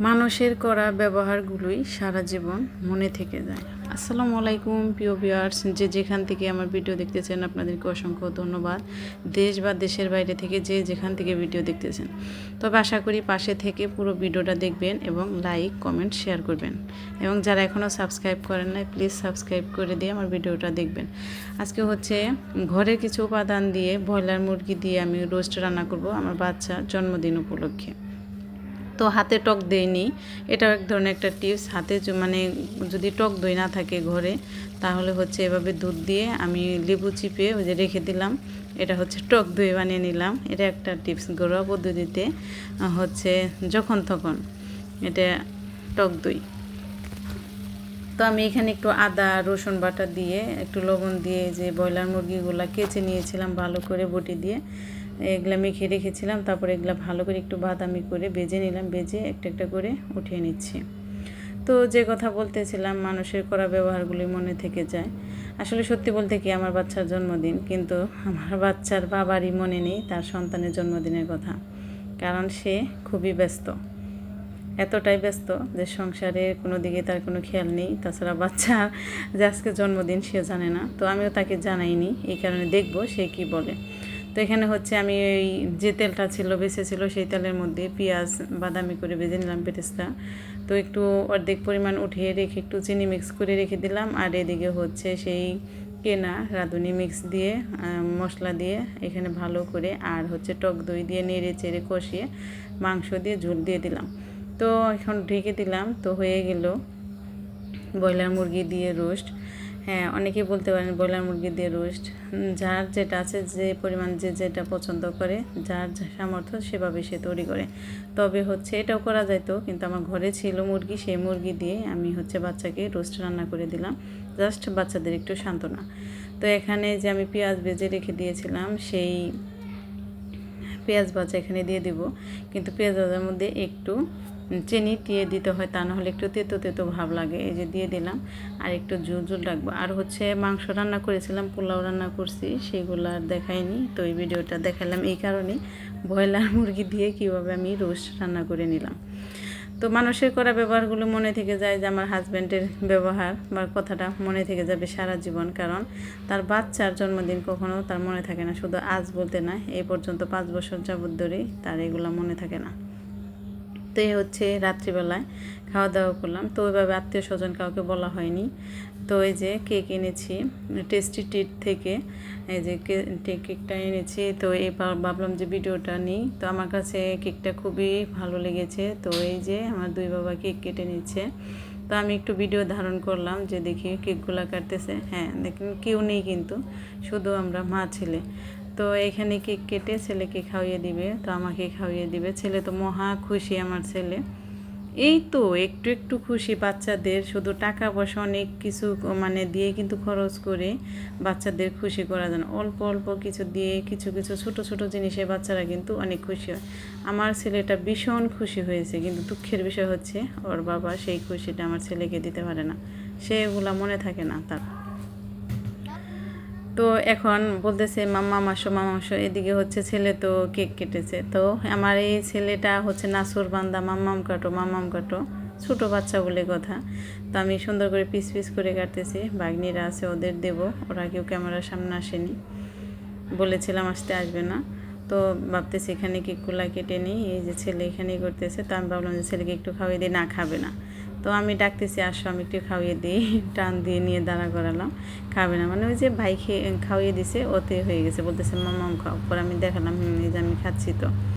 মানুষের করা ব্যবহারগুলোই সারা জীবন মনে থেকে যায়। আসসালামু আলাইকুম, প্রিয় ভিউয়ার্স যে যেখান থেকে আমার ভিডিও দেখতেছেন, আপনাদেরকে অসংখ্য ধন্যবাদ। দেশ বা দেশের বাইরে থেকে যে যেখান থেকে ভিডিও দেখতেছেন। তবে আশা করি পাশে থেকে পুরো ভিডিওটা দেখবেন এবং লাইক কমেন্ট শেয়ার করবেন। এবং যারা এখনও সাবস্ক্রাইব করেন নাই প্লিজ সাবস্ক্রাইব করে দিয়ে আমার ভিডিওটা দেখবেন। আজকে হচ্ছে ঘরের কিছু উপাদান দিয়ে ব্রয়লার মুরগি দিয়ে আমি রোস্ট রান্না করব। আমার বাচ্চার জন্মদিন উপলক্ষে। তো হাতে টক দেয়নি এটাও এক ধরনের একটা টিপস হাতে মানে যদি টক দই না থাকে ঘরে, তাহলে হচ্ছে এভাবে দুধ দিয়ে আমি লেবু চিপে ওই যে রেখে দিলাম। এটা হচ্ছে টক দই বানিয়ে নিলাম। এটা একটা টিপস ঘরোয়া পদ্ধতিতে হচ্ছে যখন তখন এটা টক দই। তো আমি এখানে একটু আদা, রসুন বাটা দিয়ে, একটু লবণ দিয়ে যে ব্রয়লার মুরগিগুলো কেচে নিয়েছিলাম ভালো করে বটি দিয়ে এগুলা মেখে রেখেছিলাম, তারপরে এগুলো ভালো করে একটু বাদামি করে বেজে নিলাম, বেজে একটা একটা করে উঠিয়ে নিচ্ছি। তো যে কথা বলতেছিলাম, মানুষের করা ব্যবহারগুলি মনে থেকে যায়। আসলে সত্যি বলতে কি, আমার বাচ্চার জন্মদিন, কিন্তু আমার বাচ্চার বাবারই মনে নেই তার সন্তানের জন্মদিনের কথা। কারণ সে খুবই ব্যস্ত। এতটাই ব্যস্ত যে সংসারে কোনো দিকে তার কোনো খেয়াল নেই। তাছাড়া বাচ্চা যে আজকে জন্মদিন সে জানে না। তো আমিও তাকে জানাইনি, এই কারণে দেখব সে কি বলে। তো এখানে হচ্ছে আমি ওই যে তেলটা ছিল, বেঁচে ছিল, সেই তেলের মধ্যে পেঁয়াজ, বাদামি করে ভেজে নিলাম পেঁয়াজটা তো একটু অর্ধেক পরিমাণ উঠিয়ে রেখে একটু চিনি মিক্স করে রেখে দিলাম। আর এদিকে হচ্ছে সেই কেনা রাঁধুনি মিক্স দিয়ে মশলা দিয়ে এখানে ভালো করে আর হচ্ছে টক দই দিয়ে নেড়ে চেড়ে কষিয়ে মাংস দিয়ে ঝোল দিয়ে দিলাম। তো এখন ঢেকে দিলাম। তো হয়ে গেল ব্রয়লার মুরগি দিয়ে রোস্ট। হ্যাঁ অনেকে বলতে পারেন ব্রয়লার মুরগি দিয়ে রোস্ট। যার যেটা আছে, যে পরিমাণ যে যেটা পছন্দ করে, যার সামর্থ্য সেভাবে সে তৈরি করে। তবে হচ্ছে এটাও করা যাইতো, কিন্তু আমার ঘরে ছিল মুরগি, সেই মুরগি দিয়ে আমি হচ্ছে বাচ্চাকে রোস্ট রান্না করে দিলাম। জাস্ট বাচ্চাদের একটু সান্ত্বনা। তো এখানে যে আমি পেঁয়াজ ভেজে রেখে দিয়েছিলাম, সেই পেঁয়াজ ভাজা এখানে দিয়ে দিব। কিন্তু পেঁয়াজ ভাজার মধ্যে একটু চিনি দিয়ে দিতে হয়, তা নাহলে একটু তেতো তেতো ভাব লাগে। এই যে দিয়ে দিলাম, আর একটু জুল জুল রাখব। আর হচ্ছে মাংস রান্না করেছিলাম, পোলাও রান্না করছি, সেগুলো আর দেখাইনি। তো এই ভিডিওটা দেখালাম এই কারণে ব্রয়লার মুরগি দিয়ে কীভাবে আমি রোস্ট রান্না করে নিলাম। তো মানুষের করা ব্যবহারগুলো মনে থেকে যায় যে আমার হাজব্যান্ডের ব্যবহার বা কথাটা মনে থেকে যাবে সারা জীবন। কারণ তার বাচ্চার জন্মদিন কখনো তার মনে থাকে না, শুধু আজ বলতে না এই পর্যন্ত পাঁচ বছর যাবত ধরেই তার এগুলো মনে থাকে না। তো হচ্ছে রাত্রিবেলায় খাওয়া দাওয়া করলাম। তো ওইভাবে আত্মীয় স্বজন কাউকে বলা হয়নি। তো এই যে কেক এনেছি টেস্টি টিট থেকে এই যে কেকটা এনেছি। তো এই ভাবলাম যে ভিডিওটা নিই। তো আমার কাছে কেকটা খুবই ভালো লেগেছে। তো এই যে আমার দুই বাবা কেক কেটে নিচ্ছে। তো আমি একটু ভিডিও ধারণ করলাম যে দেখি কেকগুলো কাটতেছে। হ্যাঁ দেখেন, কেউ নেই কিন্তু, শুধু আমরা মা, ছেলে। তো এখানে কেক কেটে ছেলেকে খাওয়িয়ে দিবে, তো আমাকে খাওয়িয়ে দিবে। ছেলে তো মহা খুশি, আমার ছেলে। এই তো একটু একটু খুশি বাচ্চাদের, শুধু টাকা পয়সা অনেক কিছু মানে দিয়ে কিন্তু খরচ করে বাচ্চাদের খুশি করা যায় অল্প অল্প কিছু দিয়ে কিছু কিছু ছোট ছোট জিনিসে বাচ্চারা কিন্তু অনেক খুশি হয়। আমার ছেলেটা ভীষণ খুশি হয়েছে, কিন্তু দুঃখের বিষয় হচ্ছে ওর বাবা সেই খুশিটা আমার ছেলেকে দিতে পারে না। সে এগুলা মনে থাকে না তার। তো এখন বলতেছে, মাম্মা, মাসো, মামা, মাসো, এদিকে হচ্ছে ছেলে তো কেক কেটেছে। তো আমার এই ছেলেটা হচ্ছে নাসুর বান্দা, মাম্মাম কাটো মাম্মাম কাটো, ছোটো বাচ্চা বলে কথা। তো আমি সুন্দর করে পিস পিস করে কাটতেছি বাগনিরা আছে, ওদের দেব, ওরা কেউ ক্যামেরার সামনে আসেনি। বলেছিলাম আসতে আসবে না। তো ভাবতেছি এখানে কেকগুলা কেটে নিই, এই যে ছেলে এখানেই করতেছে, তো আমি ভাবলাম যে ছেলেকে একটু খাওয়িয়ে দিই না খাবে না। তো আমি ডাকতেছি, আসো, আমি একটু খাওয়িয়ে দিই। টান দিয়ে নিয়ে দাঁড়া করালাম। খাবে না। মানে ওই যে ভাই খেয়ে খাওয়িয়ে দিছে, ওতে হয়ে গেছে। বলতেছে, মামাম, খাও। পর আমি দেখালাম এই যে আমি খাচ্ছি তো।